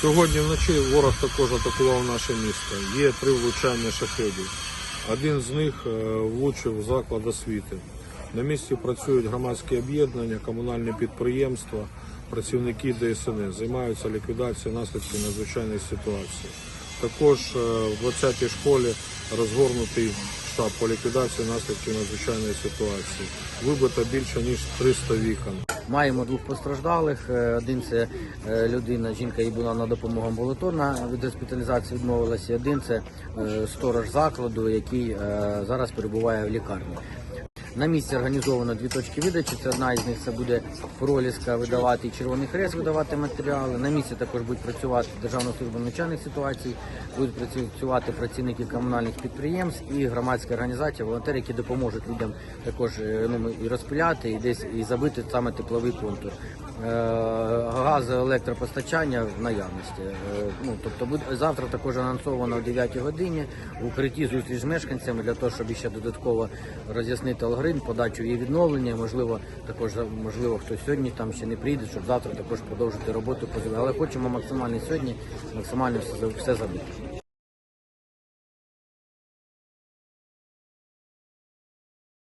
Сьогодні вночі ворог також атакував наше місто. Є три влучання шахедів. Один з них е, влучив заклад освіти. На місці працюють громадські об'єднання, комунальні підприємства, працівники ДСНС, займаються ліквідацією наслідків надзвичайної ситуації. Також е, в 20-й школі розгорнутий штаб по ліквідації наслідків надзвичайної ситуації. Вибито більше ніж 300 вікон. Маємо двох постраждалих. Е, Один це е, людина, жінка їй була на допомогу амбулаторна від госпіталізації відмовилася. Один це е, сторож закладу, який зараз перебуває в лікарні. На місці організовано дві точки видачі. Це одна із них це буде проліска видавати і Червоний Хрест видавати матеріали. На місці також будуть працювати Державна служба надзвичайних ситуацій, будуть працювати працівники комунальних підприємств і громадські організації, волонтери, які допоможуть людям також е, ну, і розпиляти, і десь і забити саме тепловий контур. Е, Газ, електропостачання в наявності. Е, Ну тобто завтра також анонсовано о 9 годині в укритті зустріч з мешканцями для того, щоб ще додатково роз'яснити алгоритм, подачу і відновлення. Можливо, також можливо хтось сьогодні там ще не прийде, щоб завтра також продовжити роботу. Але хочемо максимально сьогодні, максимально все, все забити.